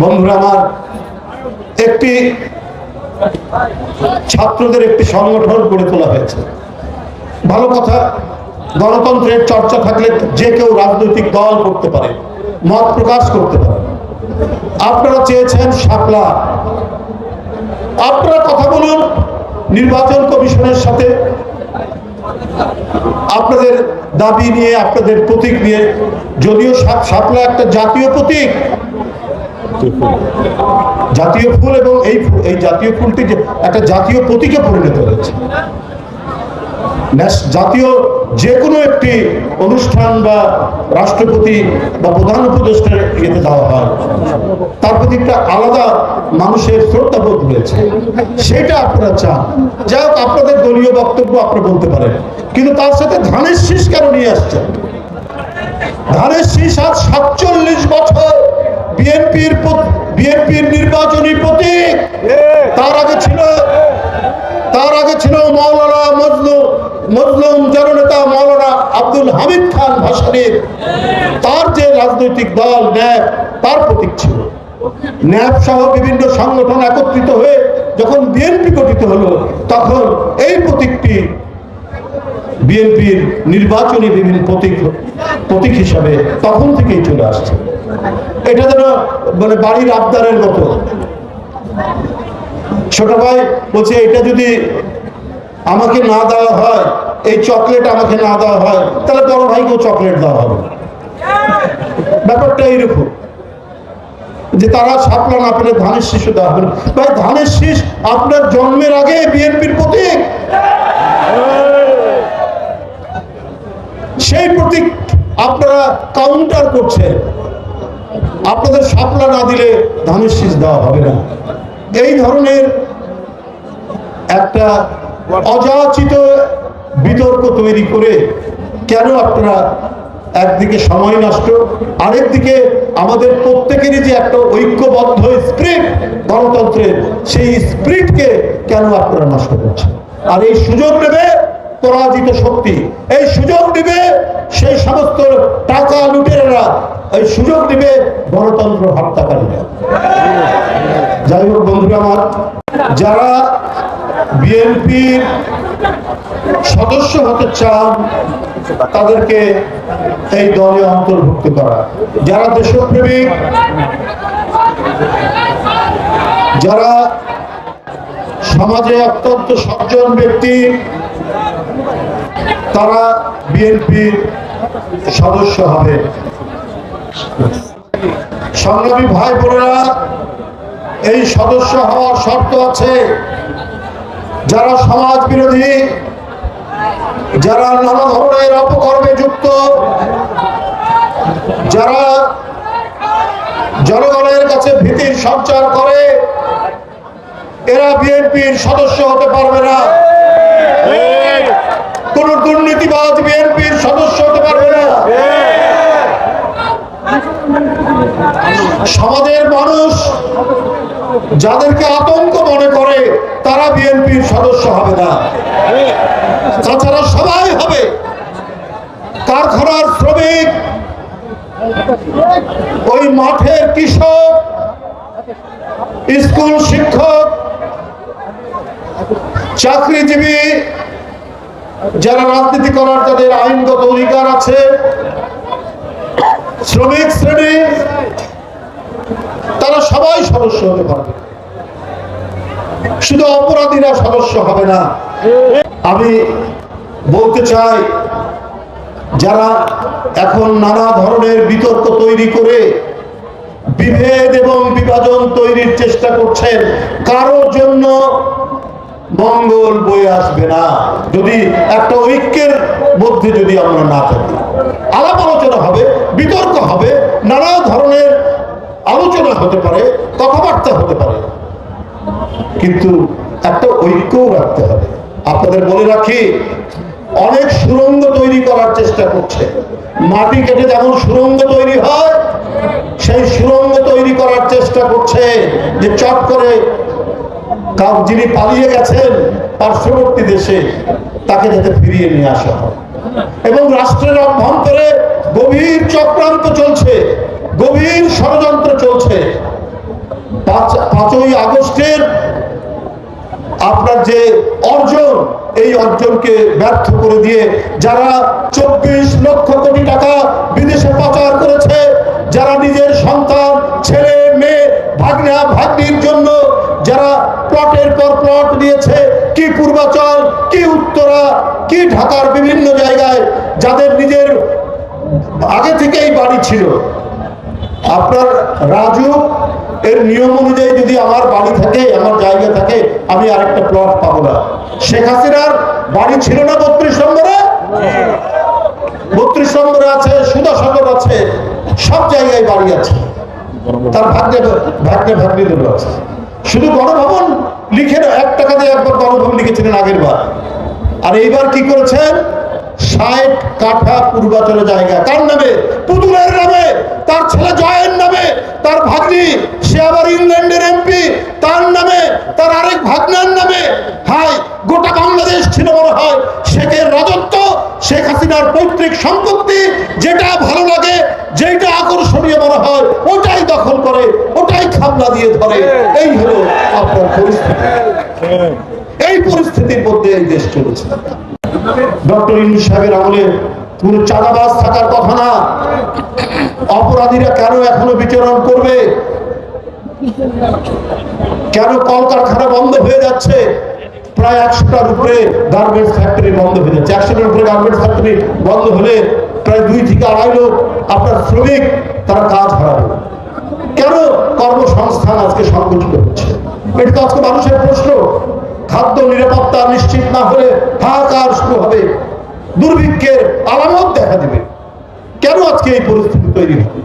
বন্ধুরা, আমার একটি ছাত্রদের একটি সংগঠন গড়ে তোলা হয়েছে। ভালো কথা, গণতন্ত্রের চর্চা থাকলে যে কেউ রাজনৈতিক দল করতে পারে, মত প্রকাশ করতে পারে। আপনারা চেয়েছেন শাপলা। আপনারা কথা বলুন নির্বাচন কমিশনের সাথে। আপনাদের দাবি নিয়ে, আপনাদের প্রতীক নিয়ে, যদিও সাপ- শাপলা একটা জাতীয় প্রতীক জাতীয় ফুল। এবং এই এই জাতীয় ফুলটি একটা জাতীয় প্রতীকে পরিণত হয়েছে। জাতীয় যে কোনো একটি অনুষ্ঠান বা রাষ্ট্রপতি বা প্রধান উপদেষ্টার ইয়েতে দেওয়া হয়, তার প্রতি একটা আলাদা মানুষের শ্রদ্ধাবোধ রয়েছে। সেটা আপনারা চান। যাই হোক, আপনাদের দলীয় বক্তব্য আপনারা বলতে পারেন। কিন্তু তার সাথে ধানের শীষ কেন নিয়ে আসছেন? ধানের শীষ আজ সাতচল্লিশ বছর বিএনপির বিএনপির নির্বাচনী প্রতীক। তার আগে ছিল, তার আগে ছিল মজলুম জননেতা আব্দুল হামিদ খান ভাসানির। তার যে রাজনৈতিক দল ন্যাপ তার প্রতীক ছিল। ন্যাপ সহ বিভিন্ন সংগঠন একত্রিত হয়ে যখন বিএনপি গঠিত হলো, তখন এই প্রতীকটি বিএনপির নির্বাচনী বিভিন্ন প্রতীক প্রতীক হিসাবে তখন থেকেই চলে আসছে। এটা যেন মানে বাড়ির আবদারের মতো। ছোট ভাই বলছে, এটা যদি আমাকে না দেওয়া হয়, এই চকলেট আমাকে না দেওয়া হয়, তাহলে বড় ভাইকেও চকলেট দেওয়া হবে। ব্যাপারটা এইরকম। যে তারা সাপলা না পেলে ধানের শীষও দেওয়া হবে ভাই, ধানের শীষ আপনার জন্মের আগে বিএনপির প্রতীক। সেই প্রতীক আপনারা কাউন্টার করছেন। আপনাদের সাপলা না দিলে ধানের শীষ দেওয়া হবে না। এই ধরনের একটা অযাচিত বিতর্ক তৈরি করে কেন আপনারা একদিকে সময় নষ্ট, আরেকদিকে আমাদের প্রত্যেকেরই যে একটা ঐক্যবদ্ধ স্প্রিট গণতন্ত্রের, সেই স্প্রিটকে কেন আপনারা নষ্ট করছেন? আর এই সুযোগ নেবে পরাজিত শক্তি। এই সুযোগ নেবে সেই সমস্ত টাকা লুটেরা এই সুযোগ নেবে গণতন্ত্র হত্যাকারীরা। যাই হোক বন্ধুরা আমার, যারা বিএনপির সদস্য হতে চান, তাদেরকে এই দলে অন্তর্ভুক্ত করা। যারা দেশপ্রেমিক, যারা সমাজে অত্যন্ত সজ্জন ব্যক্তি তারা বিএনপির সদস্য হবে। সংগ্রামী ভাই বোনেরা, এই সদস্য হওয়ার শর্ত আছে। যারা সমাজ বিরোধী, যারা নানা ধরনের অপকর্মে যুক্ত, যারা জনগণের কাছে ভীতির সঞ্চার করে, এরা বিএনপির সদস্য হতে পারবে না। কোন দুর্নীতিবাজ বিএনপির সদস্য হতে পারবে না। সমাজের মানুষ যাদেরকে আতঙ্ক মনে করে, তারা বিএনপির সদস্য হবে না। তাছাড়া সবাই হবে। কারখানার শ্রমিক, ওই মাঠের কৃষক, স্কুল শিক্ষক, চাকরিজীবী যারা রাজনীতি করার যাদের আইনগত অধিকার আছে, শ্রমিক শ্রেণি, তারা সবাই সদস্য হতে পারবে। শুধু অপরাধীরা সদস্য হবে না। আমি বলতে চাই, যারা এখন নানা ধরনের বিতর্ক তৈরি করে বিভেদ এবং বিভাজন তৈরির চেষ্টা করছেন, কারোর জন্য মঙ্গল বয়ে আসবে না। যদি একটা ঐক্যের মধ্যে যদি আমরা না থাকি, আলাপ আলোচনা হবে, বিতর্ক হবে, নানা ধরনের আলোচনা হতে পারে, কথাবার্তা হতে পারে। কিন্তু একটা ঐক্যও রাখতে হবে। আপনাদের বলে রাখি, অনেক সুরঙ্গ তৈরি করার চেষ্টা করছে। মাটি কেটে যেমন সুরঙ্গ তৈরি হয়, সেই সুরঙ্গ তৈরি করার চেষ্টা করছে যে চট করে কাউ যিনি পালিয়ে গেছেন, পার্শ্ববর্তী দেশে তাকে যাতে ফিরিয়ে নিয়ে আসা হয়। এবং রাষ্ট্রের অভ্যন্তরে গভীর চক্রান্ত চলছে, গভীর ষড়যন্ত্র চলছে। পাঁচ পাঁচই আগস্টের আপনার যে অর্জন, এই অর্জনকে ব্যর্থ করে দিয়ে যারা চব্বিশ লক্ষ কোটি টাকা বিদেশে পাচার করেছে, যারা নিজের সন্তান, ছেলে, মেয়ে, ভাগ্না, ভাগ্নির জন্য যারা প্লটের পর প্লট দিয়েছে কি পূর্বাচল, কি উত্তরা, কি ঢাকার বিভিন্ন জায়গায়, যাদের নিজের আগে থেকেই বাড়ি ছিল। আপনার রাজু, এর নিয়ম অনুযায়ী যদি আমার বাড়ি থাকে, আমার জায়গা থাকে, আমি আরেকটা প্লট পাবো না। শেখ হাসিনার বাড়ি ছিল না বত্রিশ নম্বরে? বত্রিশ নম্বরে আছে সুদা সদর আছে, সব জায়গায় বাড়ি আছে। তার ভাগ্যে ভাগ্যে ভাগ্যদের আছে। শুধু গণভবন লিখে এক টাকা দিয়ে একবার গণভবন লিখেছিলেন আগের বার আর এইবার কি করেছেন? ষাট কাঠা পূর্বাচলে জায়গা। কার নামে? পুতুলের নামে। তার ছেলে জয়ের নামে। তার ভাগ্নি, সে আবার ইংল্যান্ডের এমপি। তার নামে, তার আরেক ভাগ্নার নামে। হাই গোটা বাংলাদেশ ছিল মনে হয় শেখের রাজত্ব, শেখ হাসিনার পৈতৃক সম্পত্তি, যেটা ভালো লাগে যেটা আকর্ষণীয় মনে হয় করে খাবলা দিয়ে ধরে। এই হলো আপনার পরিস্থিতি। এই পরিস্থিতির মধ্যে এই দেশ চলেছে। ডক্টর ইউনুস সাহেবের আমলে কোন চাঁদাবাজ থাকার কথা না। অপরাধীরা কেন এখনও বিচরণ করবে? কেন কলকারখানা বন্ধ হয়ে যাচ্ছে? প্রায় একশোটার উপরে গার্মেন্টস ফ্যাক্টরি বন্ধ হয়ে যাচ্ছে। একশোটার উপরে গার্মেন্টস ফ্যাক্টরি বন্ধ হলে প্রায় দুই থেকে আড়াই লোক আপনার শ্রমিক, তারা কাজ হারাবে। কেন কর্মসংস্থান আজকে সংগঠিত হচ্ছে? এটা তো আজকে মানুষের প্রশ্ন। খাদ্য নিরাপত্তা নিশ্চিত না হলে হাহাকার শুরু হবে। দুর্ভিক্ষের আলামত দেখা দিবে। কেন আজকে এই পরিস্থিতি তৈরি হবে?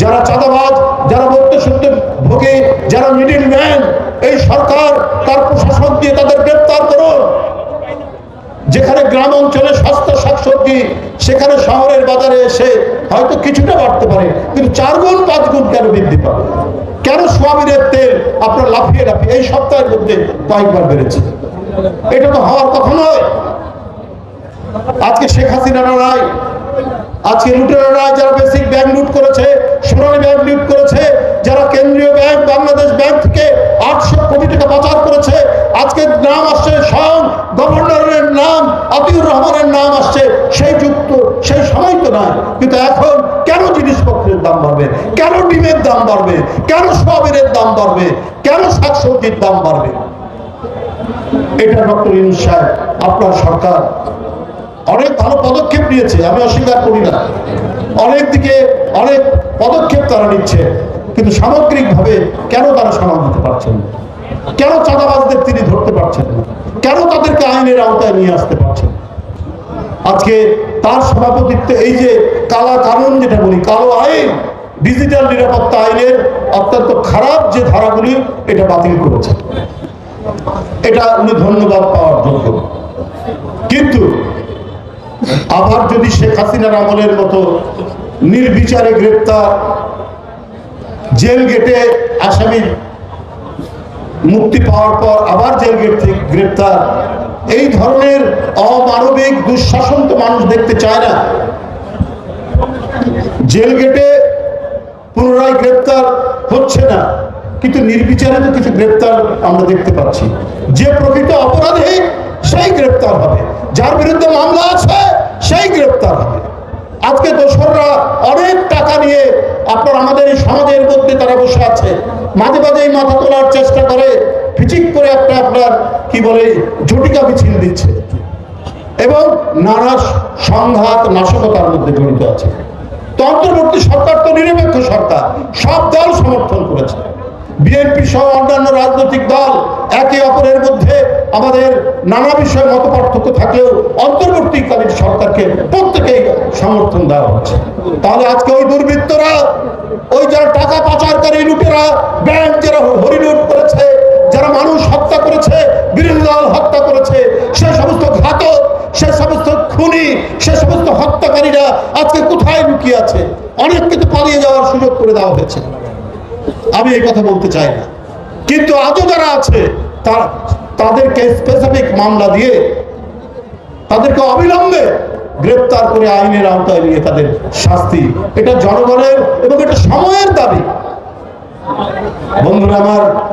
যারা চাঁদাবাজ, যারা মধ্যসত্য ভোগে, যারা মিডিল ম্যান, এই সরকার, তার প্রশাসন দিয়ে তাদের গ্রেপ্তার করুন যেখানে গ্রাম অঞ্চলে সস্তা শাকসবজি, সেখানে শহরের বাজারে এসে হয়তো কিছুটা বাড়তে পারে, কিন্তু চার কেন সোয়াবিনের তেল আপনার লাফিয়ে লাফিয়ে এই সপ্তাহের মধ্যে কয়েকবার বেড়েছে? এটা তো হওয়ার কথা নয়। আজকে শেখ হাসিনারা নাই আজকে লুটেরারা যারা বেসিক ব্যাংক লুট করেছে, সোনালী ব্যাংক লুট করেছে, যারা কেন্দ্রীয় ব্যাংক বাংলাদেশ ব্যাংক থেকে আটশো কোটি টাকা পাচার করেছে আজকে নাম আসছে স্বয়ং গভর্নরের নাম আতিউর রহমানের নাম আসছে সেই যুক্ত সেই সময় তো নয় কিন্তু এখন কেন জিনিসপত্রের দাম বাড়বে কেন ডিমের দাম বাড়বে, কেন সোয়াবিনের দাম বাড়বে, কেন শাকসবজির দাম বাড়বে? এটা ডক্টর ইউনুস সাহেব, আপনার সরকার অনেক ভালো পদক্ষেপ নিয়েছে, আমি অস্বীকার করি না। অনেক দিকে অনেক পদক্ষেপ তারা নিচ্ছে, কিন্তু সামগ্রিকভাবে কেন তারা সমাধান দিতে পারছেন কেন চাঁদাবাজদের তিনি ধরতে পারছেন না? কেন তাদেরকে আইনের আওতায় নিয়ে আসতে পারছেন আজকে তার সভাপতিত্বে এই যে কালা কানুন যেটা বলি, কালো আইন ডিজিটাল নিরাপত্তা আইনের অত্যন্ত খারাপ যে ধারাগুলি এটা বাতিল করেছে। এটা উনি ধন্যবাদ পাওয়ার যোগ্য। কিন্তু আবার যদি শেখ হাসিনার আমলের মতো নির্বিচারে গ্রেপ্তার, জেল গেটে আসামি মুক্তি পাওয়ার পর আবার জেল গেট থেকে গ্রেপ্তার, এই ধরনের অমানবিক দুঃশাসন তো মানুষ দেখতে চায় না। জেল গেটে পুনরায় গ্রেপ্তার হচ্ছে না। কিন্তু নির্বিচারে তো কিছু গ্রেপ্তার আমরা দেখতে পাচ্ছি। যে প্রকৃত অপরাধী সেই গ্রেপ্তার হবে। যার বিরুদ্ধে মামলা আছে, সেই গ্রেপ্তার হবে। আজকে দোসররা অনেক টাকা নিয়ে আপনার আমাদের এই সমাজের মধ্যে তারা বসে আছে। মাঝে মাঝেই মাথা তোলার চেষ্টা করে, ফিচিক করে একটা আপনার, কি বলে, ঝটিকা মিছিল দিচ্ছে। এবং নানা সংঘাত, নাশকতার মধ্যে জড়িত আছে। অন্তর্বর্তী সরকার তো নিরপেক্ষ সরকার, সব দল সমর্থন করেছে। বিএনপি সহ অন্যান্য রাজনৈতিক দল একে অপরের মধ্যে আমাদের নানা বিষয়ে মত পার্থক্য থাকলেও অন্তর্বর্তীকালীন সরকারকে প্রত্যেকেই সমর্থন দেওয়া হচ্ছে। তাহলে আজকে ওই দুর্বৃত্তরা, ওই যারা টাকা পাচারকারী লুটেরা, ব্যাংক যারা হরিলুট করেছে, যারা মানুষ হত্যা করেছে বিরোধী দল হত্যা করেছে, সে সমস্ত ঘাতক, সে সমস্ত খুনি, সে সমস্ত হত্যাকারীরা আজকে কোথায় লুকিয়ে আছে? অনেক কিন্তু পালিয়ে যাওয়ার সুযোগ করে দেওয়া হয়েছে। আমি এই কথা বলতে চাই না। কিন্তু আজও যারা আছে, তারা, তাদেরকে স্পেসিফিক মামলা দিয়ে, তাদেরকে অবিলম্বে গ্রেপ্তার করে আইনের আওতায় নিয়ে তাদের শাস্তি। এটা জনগণের এবং এটা সময়ের দাবি। বন্ধুরা আমার